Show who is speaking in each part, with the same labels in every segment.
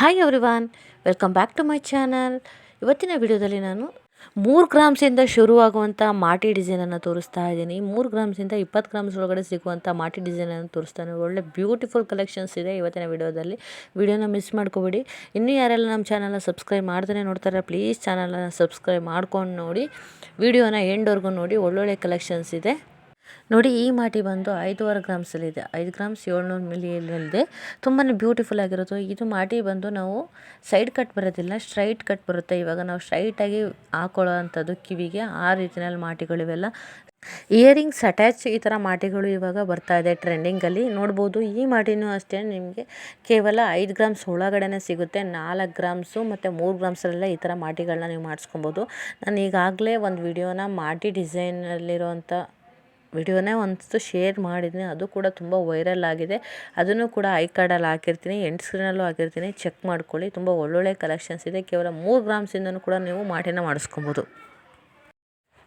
Speaker 1: Hi everyone welcome back to my channel ಇವತ್ತಿನ ವಿಡಿಯೋದಲ್ಲಿ ನಾನು ಮೂರು ಗ್ರಾಮ್ಸಿಂದ ಶುರುವಾಗುವಂಥ ಮಾಟಿ ಡಿಸೈನನ್ನು ತೋರಿಸ್ತಾ ಇದ್ದೀನಿ. ಮೂರು ಗ್ರಾಮ್ಸಿಂದ ಇಪ್ಪತ್ತು ಗ್ರಾಮ್ಸ್ ಒಳಗಡೆ ಸಿಗುವಂಥ ಮಾಟಿ ಡಿಸೈನನ್ನು ತೋರಿಸ್ತಾನೆ. ಒಳ್ಳೆ ಬ್ಯೂಟಿಫುಲ್ ಕಲೆಕ್ಷನ್ಸ್ ಇದೆ ಇವತ್ತಿನ ವಿಡಿಯೋದಲ್ಲಿ. ವಿಡಿಯೋನ ಮಿಸ್ ಮಾಡ್ಕೋಬೇಡಿ. ಇನ್ನೂ ಯಾರೆಲ್ಲ ನಮ್ಮ ಚಾನಲ್ನ ಸಬ್ಸ್ಕ್ರೈಬ್ ಮಾಡ್ತಾನೆ ನೋಡ್ತಾರೆ ಪ್ಲೀಸ್ ಚಾನಲನ್ನು ಸಬ್ಸ್ಕ್ರೈಬ್ ಮಾಡ್ಕೊಂಡು ನೋಡಿ, ವಿಡಿಯೋನ ಎಂಡ್ವರೆಗೂ ನೋಡಿ. ಒಳ್ಳೊಳ್ಳೆ ಕಲೆಕ್ಷನ್ಸ್ ಇದೆ. ನೋಡಿ, ಈ ಮಾಟಿ ಬಂದು ಐದೂವರೆ ಗ್ರಾಮ್ಸಲ್ಲಿದೆ. ಐದು ಗ್ರಾಮ್ಸ್ ಏಳ್ನೂರು ಮಿಲಿಯಲ್ಲಿದೆ ತುಂಬಾ ಬ್ಯೂಟಿಫುಲ್ ಆಗಿರೋದು. ಇದು ಮಾಟಿ ಬಂದು ನಾವು ಸೈಡ್ ಕಟ್ ಬರೋದಿಲ್ಲ ಸ್ಟ್ರೈಟ್ ಕಟ್ ಬರುತ್ತೆ. ಇವಾಗ ನಾವು ಸ್ಟ್ರೈಟಾಗಿ ಹಾಕೊಳ್ಳೋ ಅಂಥದ್ದು ಕಿವಿಗೆ. ಆ ರೀತಿಯಲ್ಲಿ ಮಾಟಿಗಳಿವೆಲ್ಲ ಇಯರಿಂಗ್ಸ್ ಅಟ್ಯಾಚ್ ಈ ಥರ ಮಾಟಿಗಳು ಇವಾಗ ಬರ್ತಾ ಇದೆ ಟ್ರೆಂಡಿಂಗಲ್ಲಿ ನೋಡ್ಬೋದು, ಈ ಮಾಟಿನೂ ಅಷ್ಟೇ ನಿಮಗೆ ಕೇವಲ ಐದು ಗ್ರಾಮ್ಸ್ ಒಳಗಡೆನೇ ಸಿಗುತ್ತೆ. ನಾಲ್ಕು ಗ್ರಾಮ್ಸು ಮತ್ತು ಮೂರು ಗ್ರಾಮ್ಸಲ್ಲೆಲ್ಲ ಈ ಥರ ಮಾಟಿಗಳನ್ನ ನೀವು ಮಾಡಿಸ್ಕೊಬೋದು. ನಾನು ಈಗಾಗಲೇ ಒಂದು ವಿಡಿಯೋನ ಮಾಟಿ ಡಿಸೈನಲ್ಲಿರೋವಂಥ ವಿಡಿಯೋನೇ ಒಂದು ಶೇರ್ ಮಾಡಿದ್ದೀನಿ. ಅದು ಕೂಡ ತುಂಬ ವೈರಲ್ ಆಗಿದೆ. ಅದನ್ನು ಕೂಡ ಐ ಕಾರ್ಡಲ್ಲಿ ಹಾಕಿರ್ತೀನಿ. ಎಂಟು ಸ್ಕ್ರೀನಲ್ಲೂ ಹಾಕಿರ್ತೀನಿ. ಚೆಕ್ ಮಾಡ್ಕೊಳ್ಳಿ. ತುಂಬ ಒಳ್ಳೊಳ್ಳೆ ಕಲೆಕ್ಷನ್ಸ್ ಇದೆ. ಕೇವಲ ಮೂರು ಗ್ರಾಮ್ಸಿಂದನೂ ಕೂಡ ನೀವು ಮಾಟಿನ ಮಾಡಿಸ್ಕೊಬೋದು.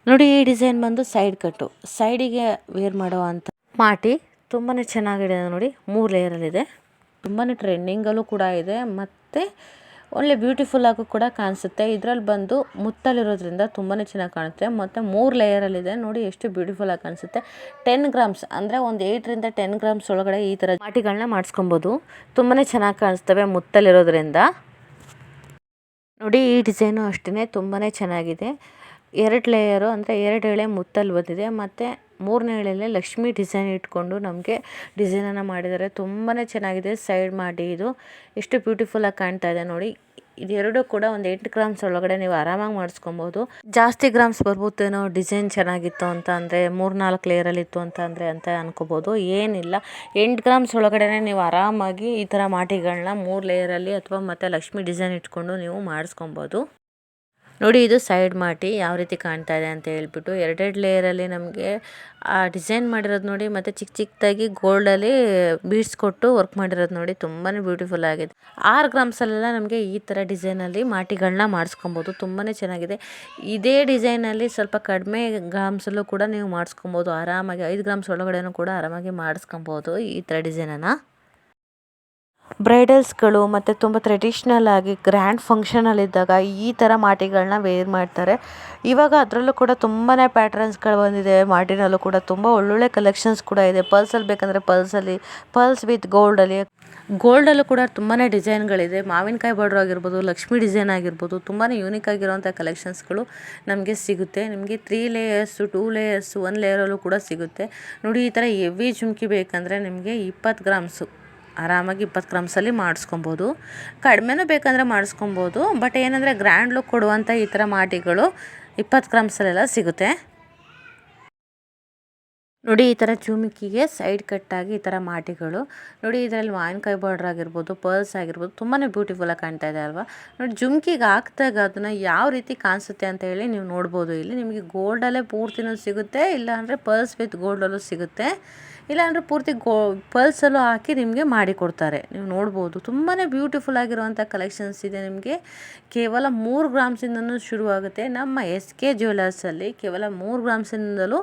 Speaker 1: ನೋಡಿ, ಈ ಡಿಸೈನ್ ಬಂದು ಸೈಡ್ ಕಟ್ಟು ಸೈಡಿಗೆ ವೇರ್ ಮಾಡೋ ಅಂಥ ಮಾಟಿ ತುಂಬಾ ಚೆನ್ನಾಗಿದೆ ನೋಡಿ. ಮೂರು ಲೇಯರಲ್ಲಿದೆ ತುಂಬಾ ಟ್ರೆಂಡಿಂಗಲ್ಲೂ ಕೂಡ ಇದೆ. ಮತ್ತು ಒಳ್ಳೆ ಬ್ಯೂಟಿಫುಲ್ ಆಗೂ ಕೂಡ ಕಾಣಿಸುತ್ತೆ. ಇದರಲ್ಲಿ ಬಂದು ಮುತ್ತಲಿರೋದ್ರಿಂದ ತುಂಬಾ ಚೆನ್ನಾಗಿ ಕಾಣುತ್ತೆ. ಮತ್ತು ಮೂರು ಲೇಯರಲ್ಲಿದೆ ನೋಡಿ ಎಷ್ಟು ಬ್ಯೂಟಿಫುಲ್ ಆಗಿ ಕಾಣಿಸುತ್ತೆ. ಟೆನ್ ಗ್ರಾಮ್ಸ್ ಅಂದರೆ ಒಂದು ಏಯ್ಟ್ರಿಂದ ಟೆನ್ ಗ್ರಾಮ್ಸ್ ಒಳಗಡೆ ಈ ಥರ ಮಾಟಿಗಳನ್ನ ಮಾಡಿಸ್ಕೊಬೋದು. ತುಂಬಾ ಚೆನ್ನಾಗಿ ಕಾಣಿಸ್ತವೆ ಮುತ್ತಲಿರೋದ್ರಿಂದ. ನೋಡಿ ಈ ಡಿಸೈನು ಅಷ್ಟೇ ತುಂಬಾ ಚೆನ್ನಾಗಿದೆ. ಎರಡು ಲೇಯರು ಅಂದರೆ ಎರಡು ಎಳೆ ಮುತ್ತಲ್ಲಿ ಬಂದಿದೆ. ಮತ್ತು ಮೂರನೇ ಎಳೆಯಲ್ಲಿ ಲಕ್ಷ್ಮಿ ಡಿಸೈನ್ ಇಟ್ಕೊಂಡು ನಮಗೆ ಡಿಸೈನನ್ನು ಮಾಡಿದ್ದಾರೆ. ತುಂಬಾ ಚೆನ್ನಾಗಿದೆ ಸೈಡ್ ಮಾಡಿ ಇದು. ಎಷ್ಟು ಬ್ಯೂಟಿಫುಲ್ಲಾಗಿ ಕಾಣ್ತಾ ಇದೆ ನೋಡಿ. ಇದೆರಡು ಕೂಡ ಒಂದು ಎಂಟು ಗ್ರಾಮ್ಸ್ ಒಳಗಡೆ ನೀವು ಆರಾಮಾಗಿ ಮಾಡಿಸ್ಕೊಬೋದು. ಜಾಸ್ತಿ ಗ್ರಾಮ್ಸ್ ಬರ್ಬೋದೇನೋ ಡಿಸೈನ್ ಚೆನ್ನಾಗಿತ್ತು ಅಂತ ಅಂದರೆ ಮೂರು ನಾಲ್ಕು ಲೇಯರಲ್ಲಿ ಇತ್ತು ಅಂತ ಅಂದರೆ ಅಂತ ಅನ್ಕೋಬೋದು. ಏನಿಲ್ಲ. ಎಂಟು ಗ್ರಾಮ್ಸ್ ಒಳಗಡೆ ನೀವು ಆರಾಮಾಗಿ ಈ ಥರ ಮಾಟಿಗಳನ್ನ ಮೂರು ಲೇಯರಲ್ಲಿ ಅಥವಾ ಮತ್ತು ಲಕ್ಷ್ಮಿ ಡಿಸೈನ್ ಇಟ್ಕೊಂಡು ನೀವು ಮಾಡಿಸ್ಕೊಬೋದು. ನೋಡಿ ಇದು ಸೈಡ್ ಮಾಟಿ ಯಾವ ರೀತಿ ಕಾಣ್ತಾ ಇದೆ ಅಂತ ಹೇಳ್ಬಿಟ್ಟು ಎರಡೆರಡು ಲೇಯರಲ್ಲಿ ನಮಗೆ ಆ ಡಿಸೈನ್ ಮಾಡಿರೋದು ನೋಡಿ ಮತ್ತು ಚಿಕ್ಕ ಚಿಕ್ಕದಾಗಿ ಗೋಲ್ಡಲ್ಲಿ ಬೀಡ್ಸ್ ಕೊಟ್ಟು ವರ್ಕ್ ಮಾಡಿರೋದು ನೋಡಿ ತುಂಬಾ ಬ್ಯೂಟಿಫುಲ್ ಆಗಿದೆ. ಆರು ಗ್ರಾಮ್ಸಲ್ಲೆಲ್ಲ ನಮಗೆ ಈ ಥರ ಡಿಸೈನಲ್ಲಿ ಮಾಟಿಗಳನ್ನ ಮಾಡಿಸ್ಕೊಬೋದು ತುಂಬಾ ಚೆನ್ನಾಗಿದೆ. ಇದೇ ಡಿಸೈನಲ್ಲಿ ಸ್ವಲ್ಪ ಕಡಿಮೆ ಗ್ರಾಮ್ಸಲ್ಲೂ ಕೂಡ ನೀವು ಮಾಡಿಸ್ಕೊಬೋದು, ಆರಾಮಾಗಿ ಐದು ಗ್ರಾಮ್ಸ್ ಒಳಗಡೆನೂ ಕೂಡ ಆರಾಮಾಗಿ ಮಾಡಿಸ್ಕೊಬೋದು ಈ ಥರ ಡಿಸೈನನ್ನು ಬ್ರೈಡಲ್ಸ್ಗಳು ಮತ್ತು ತುಂಬ ಟ್ರೆಡಿಷ್ನಲ್ ಆಗಿ ಗ್ರ್ಯಾಂಡ್ ಫಂಕ್ಷನಲ್ಲಿದ್ದಾಗ ಈ ಥರ ಮಾಟಿಗಳನ್ನ ವೇರ್ ಮಾಡ್ತಾರೆ. ಇವಾಗ ಅದರಲ್ಲೂ ಕೂಡ ತುಂಬಾ ಪ್ಯಾಟ್ರನ್ಸ್ಗಳು ಬಂದಿದೆ. ಮಾಟಿನಲ್ಲೂ ಕೂಡ ತುಂಬ ಒಳ್ಳೊಳ್ಳೆ ಕಲೆಕ್ಷನ್ಸ್ ಕೂಡ ಇದೆ. ಪಲ್ಸಲ್ಲಿ ಬೇಕಂದರೆ ಪಲ್ಸಲ್ಲಿ ಪರ್ಲ್ಸ್ ವಿತ್ ಗೋಲ್ಡಲ್ಲಿ ಗೋಲ್ಡಲ್ಲೂ ಕೂಡ ತುಂಬಾ ಡಿಸೈನ್ಗಳಿದೆ ಮಾವಿನಕಾಯಿ ಬಾರ್ಡ್ರ್ ಆಗಿರ್ಬೋದು, ಲಕ್ಷ್ಮಿ ಡಿಸೈನ್ ಆಗಿರ್ಬೋದು ತುಂಬಾ ಯೂನಿಕ್ ಆಗಿರುವಂಥ ಕಲೆಕ್ಷನ್ಸ್ಗಳು ನಮಗೆ ಸಿಗುತ್ತೆ. ನಿಮಗೆ three layers two layers one ಲೇಯರಲ್ಲೂ ಕೂಡ ಸಿಗುತ್ತೆ. ನೋಡಿ ಈ ಥರ ಎವಿ ಜುಮ್ಕಿ ಬೇಕಂದರೆ ನಿಮಗೆ ಇಪ್ಪತ್ತು ಗ್ರಾಮ್ಸು ಆರಾಮಾಗಿ ಇಪ್ಪತ್ತು ಕ್ರಮ್ಸಲ್ಲಿ ಮಾಡಿಸ್ಕೊಬೋದು. ಕಡಿಮೆನೂ ಬೇಕಂದರೆ ಮಾಡಿಸ್ಕೊಬೋದು. ಬಟ್ ಏನಂದರೆ ಗ್ರ್ಯಾಂಡ್ ಲುಕ್ ಕೊಡುವಂಥ ಈ ಥರ ಮಾಟಿಗಳು ಇಪ್ಪತ್ತು ಕ್ರಮ್ಸಲ್ಲೆಲ್ಲ ಸಿಗುತ್ತೆ. ನೋಡಿ, ಈ ಥರ ಚುಮಿಕ್ಕಿಗೆ ಸೈಡ್ ಕಟ್ಟಾಗಿ ಈ ಥರ ಮಾಟಿಗಳು. ನೋಡಿ, ಇದರಲ್ಲಿ ಮಾವಿನಕಾಯಿ ಬಾರ್ಡ್ರ್ ಆಗಿರ್ಬೋದು ಪರ್ಲ್ಸ್ ಆಗಿರ್ಬೋದು ತುಂಬಾ ಬ್ಯೂಟಿಫುಲ್ಲಾಗಿ ಕಾಣ್ತಾ ಇದೆ ಅಲ್ವಾ? ನೋಡಿ, ಜುಮ್ಕಿಗೆ ಹಾಕ್ದಾಗ ಅದನ್ನು ಯಾವ ರೀತಿ ಕಾಣಿಸುತ್ತೆ ಅಂತ ಹೇಳಿ ನೀವು ನೋಡ್ಬೋದು. ಇಲ್ಲಿ ನಿಮಗೆ ಗೋಲ್ಡಲ್ಲೇ ಪೂರ್ತಿನೂ ಸಿಗುತ್ತೆ, ಇಲ್ಲಾಂದರೆ ಪರ್ಲ್ಸ್ ವಿತ್ ಗೋಲ್ಡಲ್ಲೂ ಸಿಗುತ್ತೆ. ಇಲ್ಲಾಂದರೆ ಪೂರ್ತಿ ಗೋ ಪಲ್ಸಲ್ಲೂ ಹಾಕಿ ನಿಮಗೆ ಮಾಡಿಕೊಡ್ತಾರೆ ನೀವು ನೋಡ್ಬೋದು ತುಂಬಾ ಬ್ಯೂಟಿಫುಲ್ ಆಗಿರುವಂಥ ಕಲೆಕ್ಷನ್ಸ್ ಇದೆ ನಿಮಗೆ. ಕೇವಲ ಮೂರು ಗ್ರಾಮ್ಸಿಂದನೂ ಶುರುವಾಗುತ್ತೆ. ನಮ್ಮ ಎಸ್ ಕೆ ಜ್ಯುವೆಲರ್ಸಲ್ಲಿ ಕೇವಲ ಮೂರು ಗ್ರಾಮ್ಸಿಂದಲೂ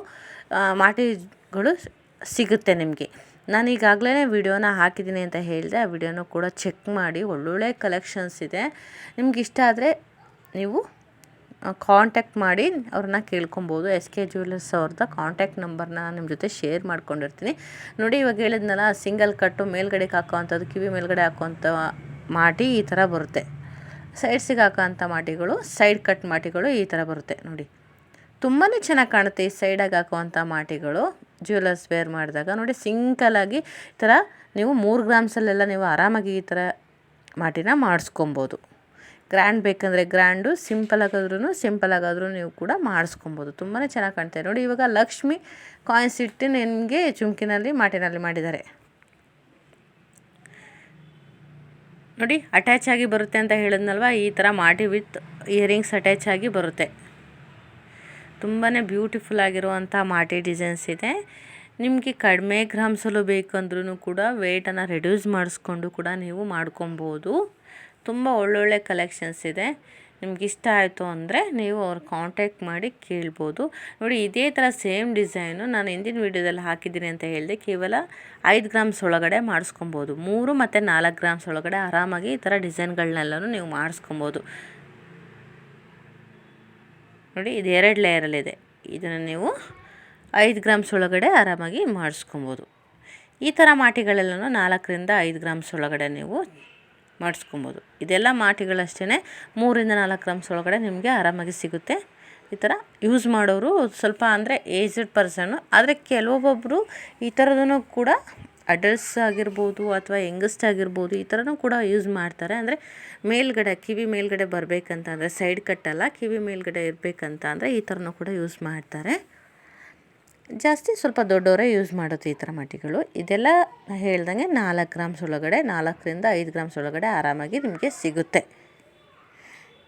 Speaker 1: ಮಾಟಿಗಳು ಸಿಗುತ್ತೆ ನಿಮಗೆ. ನಾನು ಈಗಾಗಲೇ ವಿಡಿಯೋನ ಹಾಕಿದ್ದೀನಿ ಅಂತ ಹೇಳಿದೆ, ಆ ವಿಡಿಯೋನ ಕೂಡ ಚೆಕ್ ಮಾಡಿ ಒಳ್ಳೊಳ್ಳೆ ಕಲೆಕ್ಷನ್ಸ್ ಇದೆ. ನಿಮ್ಗೆ ಇಷ್ಟ ಆದರೆ ನೀವು ಕಾಂಟ್ಯಾಕ್ಟ್ ಮಾಡಿ ಅವ್ರನ್ನ ಕೇಳ್ಕೊಬೋದು. ಎಸ್ ಕೆ ಜ್ಯುವೆಲರ್ಸ್ ಅವ್ರದ್ದು ಕಾಂಟ್ಯಾಕ್ಟ್ ನಂಬರ್ನ ನಿಮ್ಮ ಜೊತೆ ಶೇರ್ ಮಾಡ್ಕೊಂಡಿರ್ತೀನಿ. ನೋಡಿ, ಇವಾಗ ಹೇಳಿದ್ನಲ್ಲ ಸಿಂಗಲ್ ಕಟ್ಟು ಮೇಲ್ಗಡೆಗೆ ಹಾಕೋವಂಥದ್ದು, ಕಿವಿ ಮೇಲ್ಗಡೆ ಹಾಕೋವಂಥ ಮಾಟಿ ಈ ಥರ ಬರುತ್ತೆ. ಸೈಡ್ಸಿಗೆ ಹಾಕೋವಂಥ ಮಾಟಿಗಳು ಸೈಡ್ ಕಟ್ ಮಾಟಿಗಳು ಈ ಥರ ಬರುತ್ತೆ. ನೋಡಿ ತುಂಬಾ ಚೆನ್ನಾಗಿ ಕಾಣುತ್ತೆ ಈ ಸೈಡಾಗಿ ಹಾಕುವಂಥ ಮಾಟಿಗಳು. ಜ್ಯುವೆಲರ್ಸ್ ವೇರ್ ಮಾಡಿದಾಗ, ನೋಡಿ ಸಿಂಕಲಾಗಿ ಈ ಥರ ನೀವು ಮೂರು ಗ್ರಾಮ್ಸಲ್ಲೆಲ್ಲ ನೀವು ಆರಾಮಾಗಿ ಈ ಥರ ಮಾಟಿನ ಮಾಡಿಸ್ಕೊಬೋದು. ಗ್ರ್ಯಾಂಡ್ ಬೇಕಂದರೆ ಗ್ರ್ಯಾಂಡು, ಸಿಂಪಲ್ ಆಗಾದ್ರೂ ಸಿಂಪಲ್ ಆಗಾದ್ರೂ ನೀವು ಕೂಡ ಮಾಡಿಸ್ಕೊಬೋದು. ತುಂಬಾ ಚೆನ್ನಾಗಿ ಕಾಣ್ತದೆ ನೋಡಿ, ಇವಾಗ ಲಕ್ಷ್ಮಿ ಕಾಯಿನ್ಸ್ ಇಟ್ಟು ನಿಮಗೆ ಚುಮ್ಕಿನಲ್ಲಿ, ಮಾಟಿನಲ್ಲಿ ಮಾಡಿದ್ದಾರೆ. ನೋಡಿ ಅಟ್ಯಾಚ್ ಆಗಿ ಬರುತ್ತೆ ಅಂತ ಹೇಳಿದ್ನಲ್ವ? ಈ ಥರ ಮಾಟಿ ವಿತ್ ಇಯರಿಂಗ್ಸ್ ಅಟ್ಯಾಚ್ ಆಗಿ ಬರುತ್ತೆ. ತುಂಬಾ ಬ್ಯೂಟಿಫುಲ್ ಆಗಿರುವಂಥ ಮಾಟಿ ಡಿಸೈನ್ಸ್ ಇದೆ. ನಿಮಗೆ ಕಡಿಮೆ ಗ್ರಾಮ್ಸಲ್ಲೂ ಬೇಕು ಅಂದ್ರೂ ಕೂಡ ವೆಯ್ಟನ್ನು ರೆಡ್ಯೂಸ್ ಮಾಡಿಸ್ಕೊಂಡು ಕೂಡ ನೀವು ಮಾಡ್ಕೊಬೋದು. ತುಂಬ ಒಳ್ಳೊಳ್ಳೆ ಕಲೆಕ್ಷನ್ಸ್ ಇದೆ. ನಿಮ್ಗೆ ಇಷ್ಟ ಆಯಿತು ಅಂದರೆ ನೀವು ಅವ್ರ ಕಾಂಟ್ಯಾಕ್ಟ್ ಮಾಡಿ ಕೇಳ್ಬೋದು. ನೋಡಿ, ಇದೇ ಥರ ಸೇಮ್ ಡಿಸೈನು ನಾನು ಹಿಂದಿನ ವೀಡಿಯೋದಲ್ಲಿ ಹಾಕಿದ್ದೀನಿ ಅಂತ ಹೇಳಿದೆ. ಕೇವಲ ಐದು ಗ್ರಾಮ್ಸ್ ಒಳಗಡೆ ಮಾಡಿಸ್ಕೊಬೋದು. ಮೂರು ಮತ್ತು ನಾಲ್ಕು ಗ್ರಾಮ್ಸ್ ಒಳಗಡೆ ಆರಾಮಾಗಿ ಈ ಥರ ಡಿಸೈನ್ಗಳನ್ನೆಲ್ಲನೂ ನೀವು ಮಾಡಿಸ್ಕೊಬೋದು. ನೋಡಿ, ಇದು ಎರಡು ಲೇಯರಲ್ಲಿದೆ ಇದನ್ನು ನೀವು ಐದು ಗ್ರಾಮ್ಸ್ ಒಳಗಡೆ ಆರಾಮಾಗಿ ಮಾಡಿಸ್ಕೊಬೋದು. ಈ ಥರ ಮಾಟಿಗಳೆಲ್ಲನೂ ನಾಲ್ಕರಿಂದ ಐದು ಗ್ರಾಮ್ಸ್ ಒಳಗಡೆ ನೀವು ಮಾಡಿಸ್ಕೊಬೋದು. ಇದೆಲ್ಲ ಮಾಟಿಗಳಷ್ಟೇ ಮೂರಿಂದ ನಾಲ್ಕು ಗ್ರಾಮ್ಸ್ ಒಳಗಡೆ ನಿಮಗೆ ಆರಾಮಾಗಿ ಸಿಗುತ್ತೆ. ಈ ಥರ ಯೂಸ್ ಮಾಡೋರು ಸ್ವಲ್ಪ ಅಂದರೆ ಏಜ್ಡ್ ಪರ್ಸನ್ನು ಆದರೆ ಕೆಲವೊಬ್ಬೊಬ್ಬರು ಈ ಥರದೂ ಕೂಡ ಅಡಲ್ಟ್ಸ್ ಆಗಿರ್ಬೋದು ಅಥವಾ ಯಂಗಸ್ಟ್ ಆಗಿರ್ಬೋದು ಈ ಥರನೂ ಕೂಡ ಯೂಸ್ ಮಾಡ್ತಾರೆ. ಅಂದರೆ ಮೇಲ್ಗಡೆ, ಕಿವಿ ಮೇಲ್ಗಡೆ ಬರಬೇಕಂತ ಅಂದರೆ ಸೈಡ್ ಕಟ್ಟಲ್ಲ ಕಿವಿ ಮೇಲ್ಗಡೆ ಇರಬೇಕಂತ ಅಂದರೆ ಈ ಥರನೂ ಕೂಡ ಯೂಸ್ ಮಾಡ್ತಾರೆ. ಜಾಸ್ತಿ ಸ್ವಲ್ಪ ದೊಡ್ಡವರೇ ಯೂಸ್ ಮಾಡೋದು ಈ ಥರ ಮಟ್ಟಿಗಳು. ಇದೆಲ್ಲ ಹೇಳ್ದಂಗೆ ನಾಲ್ಕು ಗ್ರಾಮ್ಸ್ ಒಳಗಡೆ, ನಾಲ್ಕರಿಂದ ಐದು ಗ್ರಾಮ್ಸ್ ಒಳಗಡೆ ಆರಾಮಾಗಿ ನಿಮಗೆ ಸಿಗುತ್ತೆ.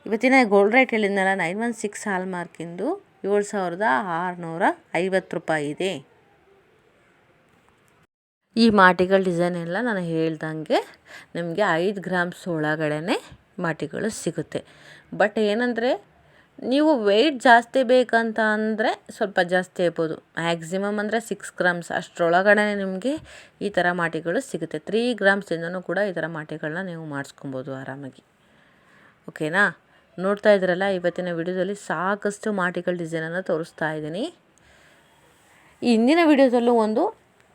Speaker 1: ಇವತ್ತಿನ ಗೋಲ್ಡ್ ರೇಟ್ ಹೇಳಿದ್ನಲ್ಲ ನೈನ್ ಒನ್ ಸಿಕ್ಸ್ ಹಾಲ್ ಮಾರ್ಕಿಂದು ಏಳು ಸಾವಿರದ ಆರುನೂರ ಐವತ್ತು ರೂಪಾಯಿ ಇದೆ. ಈ ಮಾಟಿಗಳ ಡಿಸೈನ್ ಎಲ್ಲ ನಾನು ಹೇಳ್ದಂಗೆ ನಿಮಗೆ ಐದು ಗ್ರಾಮ್ಸ್ ಒಳಗಡೆ ಮಾಟಿಗಳು ಸಿಗುತ್ತೆ. ಬಟ್ ಏನಂದರೆ ನೀವು ವೆಯ್ಟ್ ಜಾಸ್ತಿ ಬೇಕಂತ ಅಂದರೆ ಸ್ವಲ್ಪ ಜಾಸ್ತಿ ಇರ್ಬೋದು ಮ್ಯಾಕ್ಸಿಮಮ್ ಅಂದರೆ ಸಿಕ್ಸ್ ಗ್ರಾಮ್ಸ್ ಅಷ್ಟರೊಳಗಡೆ ನಿಮಗೆ ಈ ಥರ ಮಾಟಿಗಳು ಸಿಗುತ್ತೆ. ತ್ರೀ ಗ್ರಾಮ್ಸಿಂದನೂ ಕೂಡ ಈ ಥರ ಮಾಟಿಗಳನ್ನ ನೀವು ಮಾಡಿಸ್ಕೊಬೋದು ಆರಾಮಾಗಿ. ಓಕೆನಾ ನೋಡ್ತಾ ಇದ್ರಲ್ಲ, ಇವತ್ತಿನ ವಿಡಿಯೋದಲ್ಲಿ ಸಾಕಷ್ಟು ಮಾಟಿಗಳ ಡಿಸೈನನ್ನು ತೋರಿಸ್ತಾ ಇದ್ದೀನಿ. ಹಿಂದಿನ ವಿಡಿಯೋದಲ್ಲೂ ಒಂದು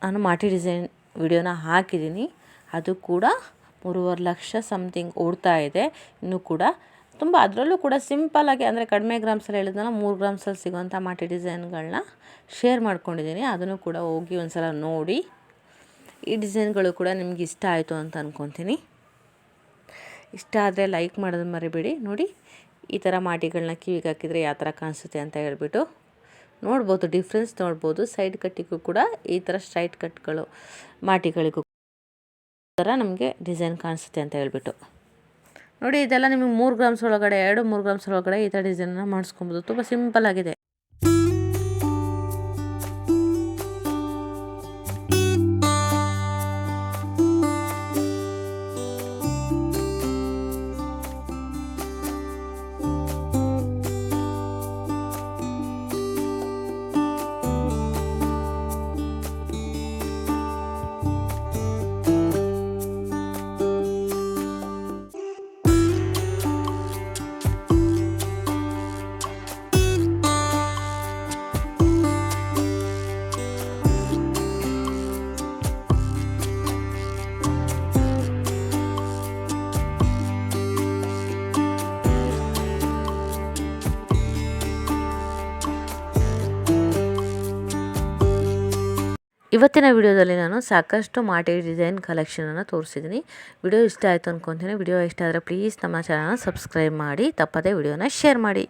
Speaker 1: ನಾನು ಮಾಟಿ ಡಿಸೈನ್ ವಿಡಿಯೋನ ಹಾಕಿದ್ದೀನಿ. ಅದು ಕೂಡ ಮೂರುವರೆ ಲಕ್ಷ ಸಮಥಿಂಗ್ ಓಡ್ತಾ ಇದೆ. ಇನ್ನೂ ಕೂಡ ತುಂಬ ಅದರಲ್ಲೂ ಕೂಡ ಸಿಂಪಲ್ಲಾಗಿ ಅಂದರೆ ಕಡಿಮೆ ಗ್ರಾಮ್ಸಲ್ಲಿ ಹೇಳಿದ್ನಲ್ಲ, ಮೂರು ಗ್ರಾಮ್ಸಲ್ಲಿ ಸಿಗೋಂಥ ಮಾಟಿ ಡಿಸೈನ್ಗಳನ್ನ ಶೇರ್ ಮಾಡ್ಕೊಂಡಿದ್ದೀನಿ ಅದನ್ನು ಕೂಡ ಹೋಗಿ ಒಂದು ಸಲ ನೋಡಿ. ಈ ಡಿಸೈನ್ಗಳು ಕೂಡ ನಿಮ್ಗೆ ಇಷ್ಟ ಆಯಿತು ಅಂತ ಅಂದ್ಕೊತೀನಿ ಇಷ್ಟ ಆದರೆ ಲೈಕ್ ಮಾಡೋದು ಮರಿಬೇಡಿ. ನೋಡಿ, ಈ ಥರ ಮಾಟಿಗಳನ್ನ ಕಿವಿಗೆ ಹಾಕಿದರೆ ಯಾವ ಥರ ಕಾಣಿಸುತ್ತೆ ಅಂತ ಹೇಳ್ಬಿಟ್ಟು ನೋಡ್ಬೋದು ಡಿಫ್ರೆನ್ಸ್ ನೋಡ್ಬೋದು. ಸೈಡ್ ಕಟ್ಟಿಗೂ ಕೂಡ ಈ ಥರ ಸ್ಟ್ರೈಟ್ ಕಟ್ಗಳು ಮಾಟಿಗಳಿಗೂ ಥರ ನಮಗೆ ಡಿಸೈನ್ ಕಾಣಿಸುತ್ತೆ ಅಂತ ಹೇಳ್ಬಿಟ್ಟು. ನೋಡಿ, ಇದೆಲ್ಲ ನಿಮಗೆ ಮೂರು ಗ್ರಾಮ್ಸ್ ಒಳಗಡೆ, ಎರಡು ಮೂರು ಗ್ರಾಮ್ಸ್ ಒಳಗಡೆ ಈ ಥರ ಡಿಸೈನನ್ನು ಮಾಡಿಸ್ಕೊಬೋದು. ತುಂಬ ಸಿಂಪಲ್ ಆಗಿದೆ. ಇವತ್ತಿನ ವಿಡಿಯೋದಲ್ಲಿ ನಾನು ಸಾಕಷ್ಟು ಮಾಟಿ ಡಿಸೈನ್ ಕಲೆಕ್ಷನನ್ನು ತೋರಿಸಿದ್ದೀನಿ. ವಿಡಿಯೋ ಇಷ್ಟ ಆಯಿತು ಅಂದ್ಕೊತೀನಿ ವಿಡಿಯೋ ಇಷ್ಟ ಆದರೆ ಪ್ಲೀಸ್ ನಮ್ಮ ಚಾನಲ್ನ ಸಬ್ಸ್ಕ್ರೈಬ್ ಮಾಡಿ, ತಪ್ಪದೇ ವಿಡಿಯೋನ ಶೇರ್ ಮಾಡಿ.